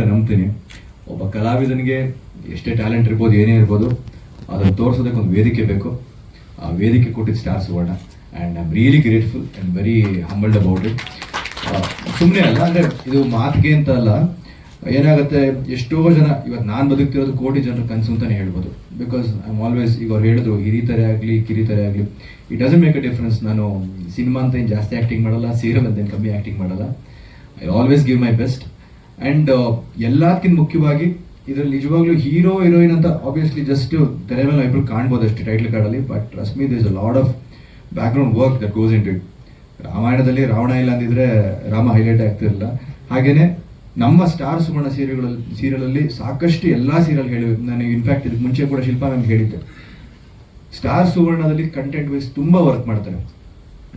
ಸಿಕ್ಕಾಪಟ್ಟೆ ನಂಬ್ತೀನಿ. ಒಬ್ಬ ಕಲಾವಿದನಿಗೆ ಎಷ್ಟೇ ಟ್ಯಾಲೆಂಟ್ ಇರ್ಬೋದು, ಏನೇ ಇರ್ಬೋದು, ಅದನ್ನು ತೋರಿಸೋದಕ್ಕೆ ಒಂದು ವೇದಿಕೆ ಬೇಕು. ಆ ವೇದಿಕೆ ಕೊಟ್ಟಿದ್ದ star Suvarna. And I am really grateful and very humbled about it ಸುಮ್ಮನೆ ಅಲ್ಲ, ಅಂದರೆ ಇದು ಮಾತಿಗೆ ಅಂತ ಅಲ್ಲ. ಏನಾಗುತ್ತೆ, ಎಷ್ಟೋ ಜನ, ಇವತ್ತು ನಾನು ಬದುಕ್ತಿರೋದು ಕೋಟಿ ಜನರ ಕನಸು ಅಂತಲೇ ಹೇಳ್ಬೋದು. ಬಿಕಾಸ್ ಐ ಆಮ್ ಆಲ್ವೇಸ್ ಈಗ ಅವ್ರು ಹೇಳಿದ್ರು, ಹಿರಿತರೆ ಆಗಲಿ, ಕಿರಿತರೆ ಆಗಲಿ. It doesn't make a difference ನಾನು ಸಿನಿಮಾ ಅಂತ ಏನು ಜಾಸ್ತಿ ಆ್ಯಕ್ಟಿಂಗ್ ಮಾಡಲ್ಲ ಸೀರಿಯಲ್ ಅಂತ ಏನು ಕಮ್ಮಿ ಆ್ಯಕ್ಟಿಂಗ್ ಮಾಡಲ್ಲ. I always give my best and ಎಲ್ಲದಕ್ಕಿಂತ ಮುಖ್ಯವಾಗಿ ಇದರಲ್ಲಿ ನಿಜವಾಗ್ಲೂ ಹೀರೋ, ಹೀರೋಯಿನ್ ಅಂತ ಆಬ್ವಿಯಸ್ಲಿ ಜಸ್ಟ್ ತೆರೆ ಮೇಲೆ ಇಬ್ಬರು ಕಾಣ್ಬೋದು ಅಷ್ಟೇ ಟೈಟ್ಲ್ ಕಾರ್ಡಲ್ಲಿ but Rashmi this a load of background work that goes in it ರಾಮಾಯಣದಲ್ಲಿ ರಾವಣ ಇಲ್ಲ ಅಂದಿದ್ರೆ ರಾಮ ಹೈಲೈಟ್ ಆಗ್ತಿರಲಿಲ್ಲ. ಹಾಗೇನೆ ನಮ್ಮ ಸ್ಟಾರ್ ಸುವರ್ಣ ಸೀರಿಯಲ್ಗಳಲ್ಲಿ ಸೀರಿಯಲಲ್ಲಿ ಸಾಕಷ್ಟು ಎಲ್ಲ ಸೀರಿಯಲ್ ಹೇಳಿವೆ ನನಗೆ ಇನ್ಫ್ಯಾಕ್ಟ್ ಇದಕ್ಕೆ ಮುಂಚೆ ಕೂಡ ಶಿಲ್ಪ ನಾನು ಹೇಳಿದ್ದೆ. ಸ್ಟಾರ್ ಸುವರ್ಣದಲ್ಲಿ ಕಂಟೆಂಟ್ ವೈಸ್ ತುಂಬ ವರ್ಕ್ ಮಾಡ್ತಾರೆ.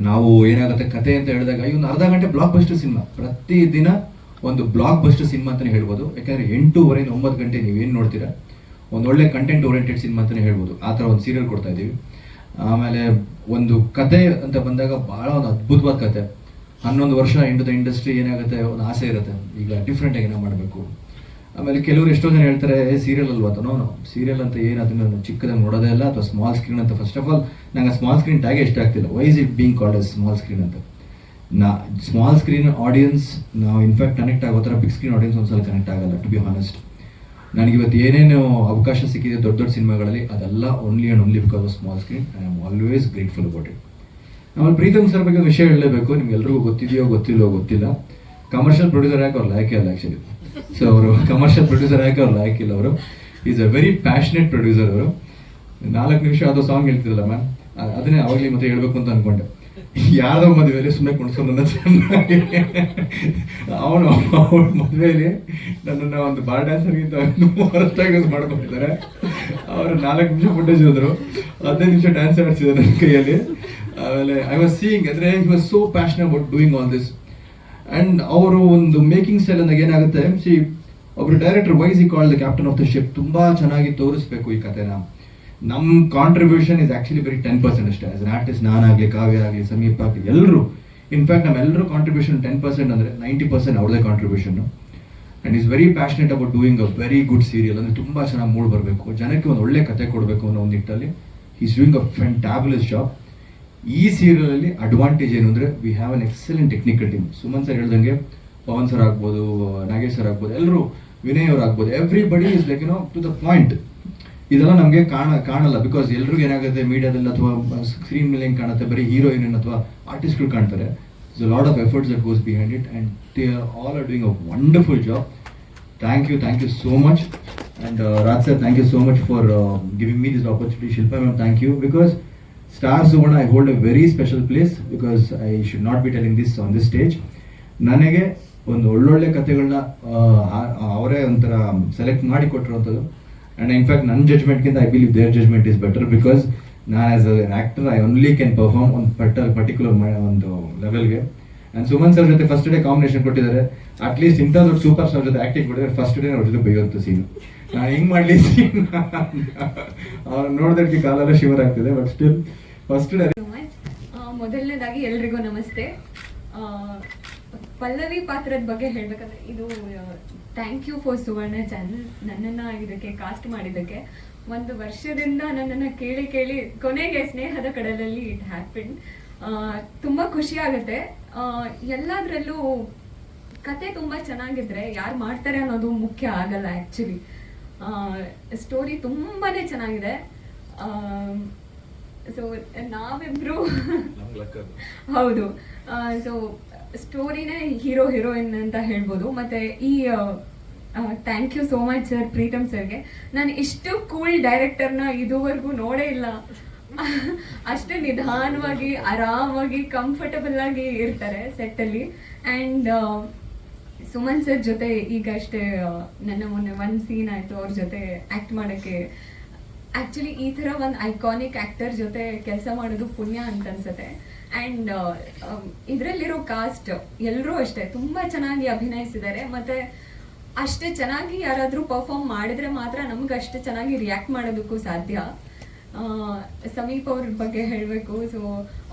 ನಾವು ಏನಾಗುತ್ತೆ ಕತೆ ಅಂತ ಹೇಳಿದಾಗ, ಈ ಒಂದು ಅರ್ಧ ಗಂಟೆ ಬ್ಲಾಕ್ ಬಸ್ಟರ್ ಸಿನಿಮಾ ಪ್ರತಿ ದಿನ ಒಂದು ಬ್ಲಾಕ್ ಬಸ್ಟರ್ ಸಿನಿಮಾ ಅಂತಲೇ ಹೇಳ್ಬೋದು. ಯಾಕಂದ್ರೆ ಎಂಟೂವರೆಯಿಂದ ಒಂಬತ್ತು ಗಂಟೆ ನೀವು ಏನು ನೋಡ್ತೀರಾ? ಒಂದು ಒಳ್ಳೆ ಕಂಟೆಂಟ್ ಓರಿಯೆಂಟೆಡ್ ಸಿನಿಮಾ ಅಂತಲೇ ಹೇಳ್ಬೋದು. ಆ ಥರ ಒಂದು ಸೀರಿಯಲ್ ಕೊಡ್ತಾ ಇದ್ದೀವಿ. ಆಮೇಲೆ ಒಂದು ಕತೆ ಅಂತ ಬಂದಾಗ ಭಾಳ ಒಂದು ಅದ್ಭುತವಾದ ಕತೆ. ಹನ್ನೊಂದು ವರ್ಷ ಇಂಟು ದ ಇಂಡಸ್ಟ್ರಿ ಏನಾಗುತ್ತೆ? ಒಂದು ಆಸೆ ಇರುತ್ತೆ. ಈಗ ಡಿಫ್ರೆಂಟಾಗಿ ಏನೋ ಮಾಡಬೇಕು. ಆಮೇಲೆ ಕೆಲವರು ಎಷ್ಟೋ ಜನ ಹೇಳ್ತಾರೆ ಸೀರಿಯಲ್ ಅಲ್ವಾ? ನೋ ಸೀರಿಯಲ್ ಅಂತ ಏನು ಅದನ್ನ ನಾನು ಚಿಕ್ಕದಾಗಿ ನೋಡೋದೇ ಇಲ್ಲ. ಅಥವಾ ಸ್ಮಾಲ್ ಸ್ಕ್ರೀನ್ ಅಂತ. ಫಸ್ಟ್ ಆಫ್ ಆಲ್ ನಂಗೆ ಸ್ಮಾಲ್ ಸ್ಕ್ರೀನ್ ಟ್ಯಾಗೆ ಇಷ್ಟ ಆಗ್ತಿಲ್ಲ why's it being called small screen ಅಂತ. ನಾ ಸ್ಮಾಲ್ ಸ್ಕ್ರೀನ್ ಆಡಿಯನ್ಸ್ ನಾವು ಇನ್ಫ್ಯಾಕ್ಟ್ ಕನೆಕ್ಟ್ ಆಗೋ ಥರ ಬಿಗ್ ಸ್ಕ್ರೀನ್ ಆಡಿಯನ್ಸ್ ಒಂದ್ಸಲ ಕನೆಕ್ಟ್ ಆಗಲ್ಲ ಟು ಬಿ ಹಾನೆಸ್ಟ್ ನನಗೆ ಇವತ್ತು ಏನೇನು ಅವಕಾಶ ಸಿಕ್ಕಿದೆ ದೊಡ್ಡ ದೊಡ್ಡ ಸಿನಿಮಾಗಳಲ್ಲಿ, ಅದೆಲ್ಲ only and only because of small screen I am always grateful about it ಆಮೇಲೆ ಪ್ರೀತಮ್ ಸರ್ ಬಗ್ಗೆ ವಿಷಯ ಹೇಳಲೇಬೇಕು, ನಿಮ್ಗೆಲ್ರಿಗೂ ಗೊತ್ತಿದೆಯೋ ಗೊತ್ತಿಲ್ಲೋ ಗೊತ್ತಿಲ್ಲ. ಕಮರ್ಷಿಯಲ್ ಪ್ರೊಡ್ಯೂಸರ್ ಯಾಕೆ ಅವ್ರು ಲಾಯ್ಕೆ ಅಲ್ಲ ಆ್ಯಕ್ಚುಲಿ ಸೊ ಅವರು ಕಮರ್ಷಿಯಲ್ ಪ್ರೊಡ್ಯೂಸರ್ ಯಾಕೆ ಅವ್ರು ಇಲ್ಲ ಅವರು. Is a very passionate producer ಅವರು. ನಾಲ್ಕು ನಿಮಿಷ ಅದು ಸಾಂಗ್ ಹೇಳ್ತಿದ್ದಲ್ಲ ಮ್ಯಾಮ್ ಅದನ್ನೇ ಅವಾಗಲೇ ಮತ್ತೆ ಹೇಳಬೇಕು ಅಂತ ಅನ್ಕೊಂಡೆ. ಯಾವ್ದೋ ಮದುವೆಯಲ್ಲಿ ಸುಮ್ಮನೆ ಚೆನ್ನಾಗಿ ಅವನು ಅವನ ಮದುವೆಯಲ್ಲಿ ನನ್ನನ್ನು ಒಂದು ಬಾರ್ ಡ್ಯಾನ್ಸರ್ಗಿಂತ ಹೊರತಾಗಿ ಯೂಸ್ ಮಾಡ್ಕೊಂಡಿದ್ದಾರೆ. ಅವರು ನಾಲ್ಕು ನಿಮಿಷ ಫುಟೇಜ್ ಹೋದ್ರು. ಹದಿನೈದು ನಿಮಿಷ ಡ್ಯಾನ್ಸ್ ಆಡಿಸಿದ್ದಾರೆ ನನ್ನ ಕೈಯಲ್ಲಿ. ಆಮೇಲೆ ಐ ವಾಸ್ ಸೀಯಿಂಗ್ ಅಂದರೆ he was so passion about doing all this and ಅವರು ಒಂದು ಮೇಕಿಂಗ್ ಸ್ಟೈಲ್ ಅಂದಾಗ ಏನಾಗುತ್ತೆ? ಸಿ ಒಬ್ರು ಡೈರೆಕ್ಟರ್ ವೈಸ್ ಈ call the captain of the ship ತುಂಬಾ ಚೆನ್ನಾಗಿ ತೋರಿಸ್ಬೇಕು ಈ ಕಥೆನ. ನಮ್ಮ ಕಾಂಟ್ರಿಬ್ಯೂಷನ್ ಇಸ್ ಆಕ್ಚುಲಿ ಬರೀ ಟೆನ್ ಪರ್ಸೆಂಟ್ ಅಷ್ಟೇ. ಆಸ್ ಆರ್ಟಿಸ್ಟ್ ನಾನಾಗಲಿ ಕಾವ್ಯ ಆಗಲಿ ಸಮೀಪ ಆಗಲಿ ಎಲ್ಲರೂ ಇನ್ಫ್ಯಾಕ್ಟ್ ನಮ್ಮೆಲ್ಲರೂ ಕಾಂಟ್ರಿಬ್ಯೂಷನ್ ಟೆನ್ ಪರ್ಸೆಂಟ್ ಅಂದರೆ ನೈಂಟಿ ಪರ್ಸೆಂಟ್ ಅವ್ರದೇ contribution and is very passionate about doing a very good serial ಅಂದರೆ ತುಂಬ ಚೆನ್ನಾಗಿ ಮೂಡ್ ಬರಬೇಕು. ಜನಕ್ಕೆ ಒಂದು ಒಳ್ಳೆ ಕತೆ ಕೊಡಬೇಕು ಅನ್ನೋ ಒಂದು ನಿಟ್ಟಲ್ಲಿ is doing a fabulous job ಈ ಸೀರಿಯಲಲ್ಲಿ ಅಡ್ವಾಂಟೇಜ್ ಏನು ಅಂದರೆ we have an excellent technical team Suman sir ಹೇಳ್ದಂಗೆ, ಪವನ್ ಸರ್ ಆಗ್ಬೋದು, ನಾಗೇಶ್ ಸರ್ ಆಗ್ಬೋದು ಎಲ್ಲರೂ ವಿನಯ್ ಅವ್ರು ಆಗ್ಬೋದು. Everybody is like no to the point ಇದೆಲ್ಲ ನಮಗೆ ಕಾಣ, ಕಾಣಲ್ಲ. ಬಿಕಾಸ್ ಎಲ್ರಿಗೂ ಏನಾಗುತ್ತೆ, ಮೀಡಿಯಾದಲ್ಲಿ ಅಥವಾ ಸ್ಕ್ರೀನ್ ಮೇಲೆ ಹೆಂಗೆ ಕಾಣುತ್ತೆ? ಬರೀ ಹೀರೋಯಿನ್ ಅಥವಾ ಆರ್ಟಿಸ್ಟ್ಗಳು ಕಾಣ್ತಾರೆ. Is lot of efforts that goes behind it and they are all are doing a wonderful job thank you thank you so much and Raj sir thank you so much for giving me this opportunity Shilpa ma'am thank you because star own I hold a very special place because I should not be telling this on this stage ನನಗೆ ಒಂದು ಒಳ್ಳೊಳ್ಳೆ ಕಥೆಗಳನ್ನ ಅವರೇ ಒಂಥರ select ಮಾಡಿ ಕೊಟ್ಟಿರುವಂಥದ್ದು and in fact ನನ್ನ ಜಜ್ಮೆಂಟ್ಗಿಂತ I believe their judgment is better because ನಾನು as an actor I only can perform ಒಂದು ಪರ್ಟರ್ ಪರ್ಟಿಕ್ಯುಲರ್ ಒಂದು ಲೆವೆಲ್ಗೆ ಆ್ಯಂಡ್ ಸುಮನ್ ಸರ್ ಜೊತೆ ಫಸ್ಟ್ ಡೇ ಕಾಂಬಿನೇಷನ್ ಕೊಟ್ಟಿದ್ದಾರೆ. ಅಟ್ಲೀಸ್ಟ್ ಇಂಥ ದೊಡ್ಡ ಸೂಪರ್ ಸ್ಟಾರ್ ಜೊತೆ ಆ್ಯಕ್ಟಿಂಗ್ ಕೊಟ್ಟಿದ್ದಾರೆ ಫಸ್ಟ್ ಡೇ ಅವ್ರ ಜೊತೆ ಬೈಯೋಂಥ ಸೀನು ನಾನು ಹಿಂಗೆ ಮಾಡಲಿ ಸೀನ್ ಅವ್ರು ನೋಡಿದಕ್ಕೆ ಕಾಲೆಲ್ಲ ಶಿವರ್ ಆಗ್ತಿದೆ ಬಟ್ ಸ್ಟಿಲ್ ಫಸ್ಟ್ ಡೇ ಮೊದಲನೇದಾಗಿ ಎಲ್ರಿಗೂ ನಮಸ್ತೆ. ಪಲ್ಲವಿ ಪಾತ್ರದ ಬಗ್ಗೆ ಹೇಳ್ಬೇಕಂದ್ರೆ ಇದು thank you for Suvarna channel ನನ್ನನ್ನು ಇದಕ್ಕೆ ಕಾಸ್ಟ್ ಮಾಡಿದ್ದಕ್ಕೆ. ಒಂದು ವರ್ಷದಿಂದ ನನ್ನನ್ನು ಕೇಳಿ ಕೇಳಿ ಕೊನೆಗೆ ಸ್ನೇಹದ ಕಡಲಲ್ಲಿ ಇಟ್ ಹ್ಯಾಪಿನ್ ತುಂಬ ಖುಷಿ ಆಗುತ್ತೆ. ಎಲ್ಲದರಲ್ಲೂ ಕತೆ ತುಂಬ ಚೆನ್ನಾಗಿದ್ರೆ ಯಾರು ಮಾಡ್ತಾರೆ ಅನ್ನೋದು ಮುಖ್ಯ ಆಗಲ್ಲ ಆ್ಯಕ್ಚುಲಿ ಸ್ಟೋರಿ ತುಂಬಾ ಚೆನ್ನಾಗಿದೆ. ಸೊ ನಾವಿಬ್ರು ಹೌದು. ಸೊ ಸ್ಟೋರಿನೇ ಹೀರೋ ಹೀರೋಯಿನ್ ಅಂತ ಹೇಳ್ಬೋದು. ಮತ್ತೆ ಈ thank you so much sir Pritam ಸರ್ಗೆ. ನಾನು ಇಷ್ಟು ಕೂಲ್ ಡೈರೆಕ್ಟರ್ನ ಇದುವರೆಗೂ ನೋಡೇ ಇಲ್ಲ. ಅಷ್ಟು ನಿಧಾನವಾಗಿ ಆರಾಮಾಗಿ ಕಂಫರ್ಟಬಲ್ ಆಗಿ ಇರ್ತಾರೆ ಸೆಟ್ಟಲ್ಲಿ ಆ್ಯಂಡ್ ಸುಮನ್ ಸರ್ ಜೊತೆ ಈಗ ಅಷ್ಟೇ ನನ್ನ ಮೊನ್ನೆ ಒಂದು ಸೀನ್ ಆಯಿತು ಅವ್ರ ಜೊತೆ ಆ್ಯಕ್ಟ್ ಮಾಡೋಕ್ಕೆ ಆ್ಯಕ್ಚುಲಿ ಈ ಥರ ಒಂದು ಐಕಾನಿಕ್ ಆ್ಯಕ್ಟರ್ ಜೊತೆ ಕೆಲಸ ಮಾಡೋದು ಪುಣ್ಯ ಅಂತ ಅನ್ಸುತ್ತೆ. ಆ್ಯಂಡ್ ಇದರಲ್ಲಿರೋ ಕಾಸ್ಟ್ ಎಲ್ಲರೂ ಅಷ್ಟೇ ತುಂಬ ಚೆನ್ನಾಗಿ ಅಭಿನಯಿಸಿದ್ದಾರೆ. ಮತ್ತು ಅಷ್ಟೇ ಚೆನ್ನಾಗಿ ಯಾರಾದರೂ ಪರ್ಫಾರ್ಮ್ ಮಾಡಿದ್ರೆ ಮಾತ್ರ ನಮ್ಗೆ ಅಷ್ಟೇ ಚೆನ್ನಾಗಿ ರಿಯಾಕ್ಟ್ ಮಾಡೋದಕ್ಕೂ ಸಾಧ್ಯ. ಸಮೀಪ್ ಅವ್ರ ಬಗ್ಗೆ ಹೇಳಬೇಕು. ಸೊ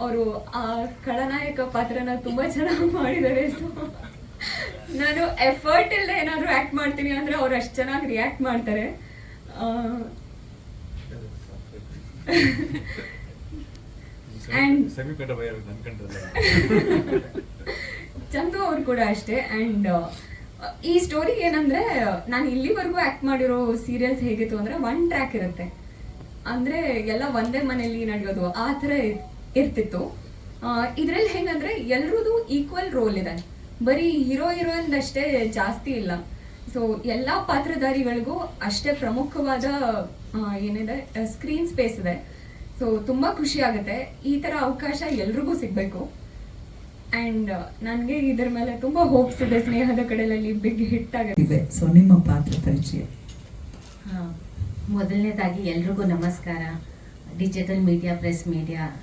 ಅವರು ಆ ಖಳನಾಯಕ ಪಾತ್ರನ ತುಂಬ ಚೆನ್ನಾಗಿ ಮಾಡಿದ್ದಾರೆ. ಸೊ ನಾನು ಎಫರ್ಟ್ ಇಲ್ಲದೆ ಏನಾದರೂ ಆಕ್ಟ್ ಮಾಡ್ತೀನಿ ಅಂದ್ರೆ ಅವ್ರು ಅಷ್ಟು ಚೆನ್ನಾಗಿ ರಿಯಾಕ್ಟ್ ಮಾಡ್ತಾರೆ. ಚಂದು ಅವ್ರು ಕೂಡ ಅಷ್ಟೇ. ಅಂಡ್ ಈ ಸ್ಟೋರಿ ಏನಂದ್ರೆ ನಾನು ಇಲ್ಲಿವರೆಗೂ ಆಕ್ಟ್ ಮಾಡಿರೋ ಸೀರಿಯಲ್ಸ್ ಹೇಗಿತ್ತು ಅಂದ್ರೆ ಒನ್ ಟ್ರ್ಯಾಕ್ ಇರುತ್ತೆ. ಅಂದ್ರೆ ಎಲ್ಲ ಒಂದೇ ಮನೆಯಲ್ಲಿ ನಡೆಯೋದು ಆ ಥರ ಇರ್- ಇರ್ತಿತ್ತು. ಇದ್ರಲ್ಲಿ ಹೆಂಗಂದ್ರೆ ಎಲ್ರದ್ದು ಈಕ್ವಲ್ ರೋಲ್ ಇದೆ. ಬರೀ ಹೀರೋ ಹೀರೋಯಿನ್ ಅಷ್ಟೇ ಜಾಸ್ತಿ ಇಲ್ಲ. ಸೊ ಎಲ್ಲಾ ಪಾತ್ರಧಾರಿಗಳಿಗೂ ಅಷ್ಟೇ ಪ್ರಮುಖವಾದ ಏನಿದೆ? ಸ್ಕ್ರೀನ್ ಸ್ಪೇಸ್ ಇದೆ. ಸೊ ತುಂಬ ಖುಷಿ ಆಗುತ್ತೆ. ಈ ತರ ಅವಕಾಶ ಎಲ್ರಿಗೂ ಸಿಗಬೇಕು. ಅಂಡ್ ನನಗೆ ಇದರ ಮೇಲೆ ತುಂಬಾ ಹೋಪ್ಸ್ ಇದೆ ಸ್ನೇಹದ ಕಡೆಯಲ್ಲಿ ಬಿಗ್ ಹಿಟ್ ಆಗುತ್ತೆ. ಇದೆ. ಸೊ ನಿಮ್ಮ ಪಾತ್ರ ಪರಿಚಯ. ಹಾ. ಮೊದಲನೇದಾಗಿ ಎಲ್ರಿಗೂ ನಮಸ್ಕಾರ. ಡಿಜಿಟಲ್ ಮೀಡಿಯಾ ಪ್ರೆಸ್ ಮೀಡಿಯಾ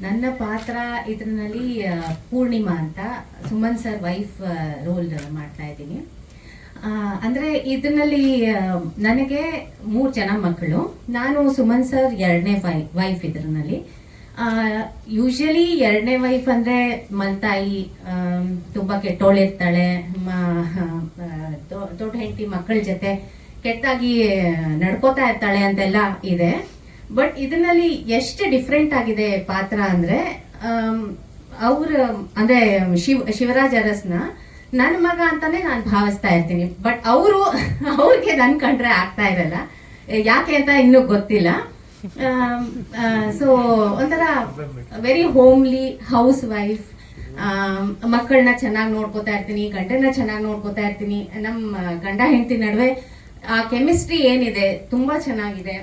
ನನ್ನ ಪಾತ್ರ ಇದರಲ್ಲಿ ಪೂರ್ಣಿಮಾ ಅಂತ ಸುಮನ್ ಸರ್ ವೈಫ್ ರೋಲ್ ಮಾಡ್ತಾ ಇದ್ದೀನಿ. ಅಂದ್ರೆ ಇದರಲ್ಲಿ ನನಗೆ ಮೂರು ಜನ ಮಕ್ಕಳು. ನಾನು ಸುಮನ್ ಸರ್ ಎರಡನೇ ವೈ ವೈಫ್ ಇದರಲ್ಲಿ ಯೂಶಲಿ ಎರಡನೇ ವೈಫ್ ಅಂದ್ರೆ ಮಲ್ತಾಯಿ ತುಂಬ ಕೆಟ್ಟೋಳಿರ್ತಾಳೆ ದೊಡ್ಡ ಹೆಂಡತಿ ಮಕ್ಕಳ ಜೊತೆ ಕೆಟ್ಟಾಗಿ ನಡ್ಕೋತಾ ಇರ್ತಾಳೆ ಅಂತೆಲ್ಲ ಇದೆ. ಬಟ್ ಇದರಲ್ಲಿ ಎಷ್ಟು ಡಿಫ್ರೆಂಟ್ ಆಗಿದೆ ಪಾತ್ರ ಅಂದ್ರೆ ಅವ್ರ, ಅಂದ್ರೆ ಶಿವ, ಶಿವರಾಜ್ ಅರಸ್ನ ನನ್ನ ಮಗ ಅಂತಾನೆ ನಾನು ಭಾವಿಸ್ತಾ ಇರ್ತೀನಿ. ಬಟ್ ಅವರು, ಅವ್ರಿಗೆ ನನ್ ಕಂಡ್ರೆ ಆಗ್ತಾ ಇರಲ್ಲ. ಯಾಕೆ ಅಂತ ಇನ್ನೂ ಗೊತ್ತಿಲ್ಲ. ಸೊ ಒಂಥರ ವೆರಿ ಹೋಮ್ಲಿ ಹೌಸ್ ವೈಫ್ ಮಕ್ಕಳನ್ನ ಚೆನ್ನಾಗಿ ನೋಡ್ಕೋತಾ ಇರ್ತೀನಿ ಗಂಡನ ಚೆನ್ನಾಗಿ ನೋಡ್ಕೋತಾ ಇರ್ತೀನಿ. ನಮ್ಮ ಗಂಡ ಹೆಂಡತಿ ನಡುವೆ ಆ ಕೆಮಿಸ್ಟ್ರಿ ಏನಿದೆ, ತುಂಬಾ ಚೆನ್ನಾಗಿದೆ.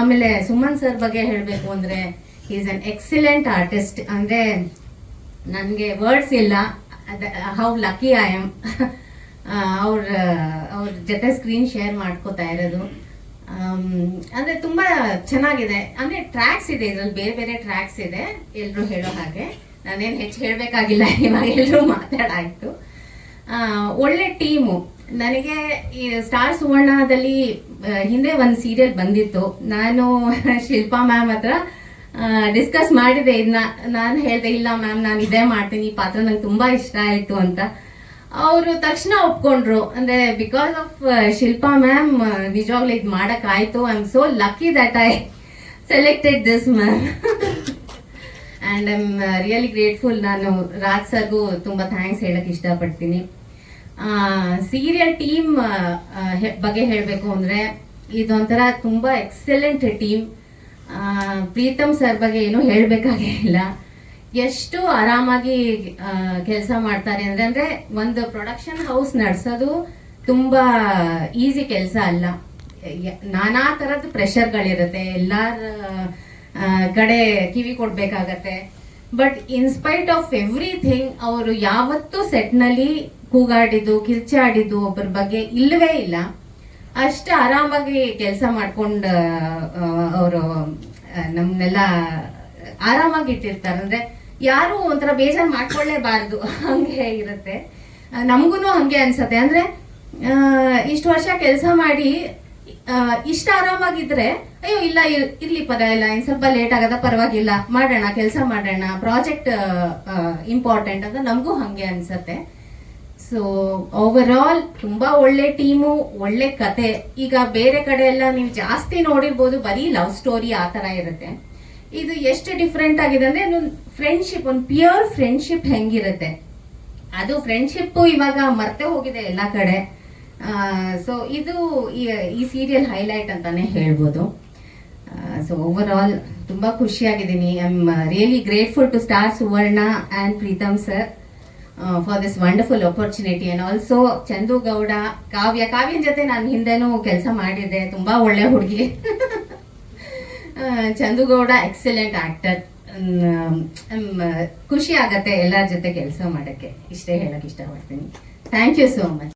ಆಮೇಲೆ ಸುಮನ್ ಸರ್ ಬಗ್ಗೆ ಹೇಳಬೇಕು ಅಂದ್ರೆ ಈಸ್ ಅನ್ ಎಕ್ಸಿಲೆಂಟ್ ಆರ್ಟಿಸ್ಟ್ ಅಂದ್ರೆ, ನನಗೆ ವರ್ಡ್ಸ್ ಇಲ್ಲ. ಹೌ ಲಕ್ಕಿ ಐ ಆಮ್ ಅವ್ರ ಅವ್ರ ಜೊತೆ ಸ್ಕ್ರೀನ್ ಶೇರ್ ಮಾಡ್ಕೋತಾ ಇರೋದು. ಅಂದರೆ ತುಂಬ ಚೆನ್ನಾಗಿದೆ. ಅಂದರೆ ಟ್ರ್ಯಾಕ್ಸ್ ಇದೆ ಇದ್ರಲ್ಲಿ, ಬೇರೆ ಬೇರೆ ಟ್ರ್ಯಾಕ್ಸ್ ಇದೆ. ಎಲ್ಲರೂ ಹೇಳೋ ಹಾಗೆ. ನಾನೇನು ಹೆಚ್ಚು ಹೇಳಬೇಕಾಗಿಲ್ಲ, ಇವಾಗ ಎಲ್ರು ಮಾತಾಡಾಯ್ತು. ಒಳ್ಳೆ ಟೀಮು ನನಗೆ ಈ ಸ್ಟಾರ್ ಸುವರ್ಣದಲ್ಲಿ ಹಿಂದೆ ಒಂದು ಸೀರಿಯಲ್ ಬಂದಿತ್ತು. ನಾನು ಶಿಲ್ಪಾ ಮ್ಯಾಮ್ ಹತ್ರ ಡಿಸ್ಕಸ್ ಮಾಡಿದೆ. ಇದನ್ನ ನಾನು ಹೇಳಿದೆ, ಇಲ್ಲ ಮ್ಯಾಮ್, ನಾನು ಇದೇ ಮಾಡ್ತೀನಿ. ಈ ಪಾತ್ರ ನಂಗೆ ತುಂಬ ಇಷ್ಟ ಆಯಿತು ಅಂತ. ಅವರು ತಕ್ಷಣ ಒಪ್ಕೊಂಡ್ರು. ಅಂದರೆ ಬಿಕಾಸ್ ಆಫ್ ಶಿಲ್ಪಾ ಮ್ಯಾಮ್ ನಿಜವಾಗ್ಲೂ ಇದು ಮಾಡೋಕ್ಕಾಯಿತು I am so lucky that I selected this ma'am and I am really grateful ನಾನು ರಾಜ್ ಸರ್ಗೂ ತುಂಬ ಥ್ಯಾಂಕ್ಸ್ ಹೇಳಕ್ ಇಷ್ಟಪಡ್ತೀನಿ. ಸೀರಿಯಲ್ ಟೀಮ್ ಬಗ್ಗೆ ಹೇಳಬೇಕು ಅಂದರೆ ಇದೊಂಥರ ತುಂಬ ಎಕ್ಸಲೆಂಟ್ ಟೀಮ್ ಪ್ರೀತಮ್ ಸರ್ ಬಗ್ಗೆ ಏನು ಹೇಳಬೇಕಾಗೇ ಇಲ್ಲ ಎಷ್ಟು ಆರಾಮಾಗಿ ಕೆಲಸ ಮಾಡ್ತಾರೆ ಅಂದ್ರೆ, ಅಂದರೆ ಒಂದು ಪ್ರೊಡಕ್ಷನ್ ಹೌಸ್ ನಡೆಸೋದು ತುಂಬಾ ಈಸಿ ಕೆಲಸ ಅಲ್ಲ. ನಾನಾ ಥರದ ಪ್ರೆಷರ್ಗಳಿರುತ್ತೆ ಎಲ್ಲರ ಕಡೆ ಕಿವಿ ಕೊಡಬೇಕಾಗತ್ತೆ. ಬಟ್ ಇನ್ಸ್ಪೈಟ್ ಆಫ್ ಎವ್ರಿಥಿಂಗ್ ಅವರು ಯಾವತ್ತೂ ಸೆಟ್ನಲ್ಲಿ ಕೂಗಾಡಿದ್ದು, ಕಿರ್ಚಾಡಿದ್ದು ಒಬ್ಬರ ಬಗ್ಗೆ ಇಲ್ಲವೇ ಇಲ್ಲ. ಅಷ್ಟು ಆರಾಮಾಗಿ ಕೆಲಸ ಮಾಡ್ಕೊಂಡು ಅವರು ನಮ್ನೆಲ್ಲ ಆರಾಮಾಗಿ ಇಟ್ಟಿರ್ತಾರೆ. ಅಂದ್ರೆ ಯಾರು ಒಂಥರ ಬೇಜಾರ್ ಮಾಡ್ಕೊಳ್ಳೇಬಾರ್ದು. ಹಂಗೆ ಇರುತ್ತೆ. ನಮಗೂ ಹಂಗೆ ಅನ್ಸತ್ತೆ. ಅಂದ್ರೆ ಇಷ್ಟು ವರ್ಷ ಕೆಲಸ ಮಾಡಿ ಇಷ್ಟು ಆರಾಮಾಗಿದ್ರೆ, ಅಯ್ಯೋ, ಇಲ್ಲ ಇರ್- ಇರ್ಲಿ ಪರವಾಗಿಲ್ಲ ಇನ್ ಸ್ವಲ್ಪ ಲೇಟ್ ಆಗದ, ಪರವಾಗಿಲ್ಲ, ಮಾಡೋಣ, ಕೆಲಸ ಮಾಡೋಣ ಪ್ರಾಜೆಕ್ಟ್ ಇಂಪಾರ್ಟೆಂಟ್ ಅಂತ ನಮಗೂ ಹಂಗೆ ಅನ್ಸತ್ತೆ. ಸೊ ಓವರ್ ಆಲ್ ತುಂಬಾ ಒಳ್ಳೆ ಟೀಮು ಒಳ್ಳೆ ಕತೆ. ಈಗ ಬೇರೆ ಕಡೆ ಎಲ್ಲ ನೀವು ಜಾಸ್ತಿ ನೋಡಿರ್ಬೋದು, ಬರೀ ಲವ್ ಸ್ಟೋರಿ ಆ ತರ ಇರುತ್ತೆ. ಇದು ಎಷ್ಟು ಡಿಫ್ರೆಂಟ್ ಆಗಿದೆ ಅಂದ್ರೆ, ಒಂದು ಫ್ರೆಂಡ್ಶಿಪ್ ಒಂದು ಪ್ಯೂರ್ ಫ್ರೆಂಡ್ಶಿಪ್ ಹೆಂಗಿರುತ್ತೆ. ಅದು ಫ್ರೆಂಡ್ಶಿಪ್ ಇವಾಗ ಮರ್ತೆ ಹೋಗಿದೆ ಎಲ್ಲಾ ಕಡೆ. ಸೊ ಇದು ಈ- ಸೀರಿಯಲ್ ಹೈಲೈಟ್ ಅಂತಾನೆ ಹೇಳ್ಬೋದು. ಸೊ ಓವರ್ ಆಲ್ ತುಂಬಾ ಖುಷಿಯಾಗಿದ್ದೀನಿ. I am really grateful to star Suvarna and Pritam sir for this wonderful opportunity and also Chandu Gowda Kavya ಕಾವ್ಯನ ಜೊತೆ ನಾನು ಹಿಂದೆನೂ ಕೆಲಸ ಮಾಡಿದ್ದೆ. ತುಂಬಾ ಒಳ್ಳೆ ಹುಡುಗಿ. ಚಂದು ಗೌಡ ಎಕ್ಸಲೆಂಟ್ ಆಕ್ಟರ್ ಖುಷಿ ಆಗತ್ತೆ ಎಲ್ಲರ ಜೊತೆ ಕೆಲಸ ಮಾಡೋಕ್ಕೆ. ಇಷ್ಟೇ ಹೇಳಕ್ ಇಷ್ಟಪಡ್ತೀನಿ. Thank you so much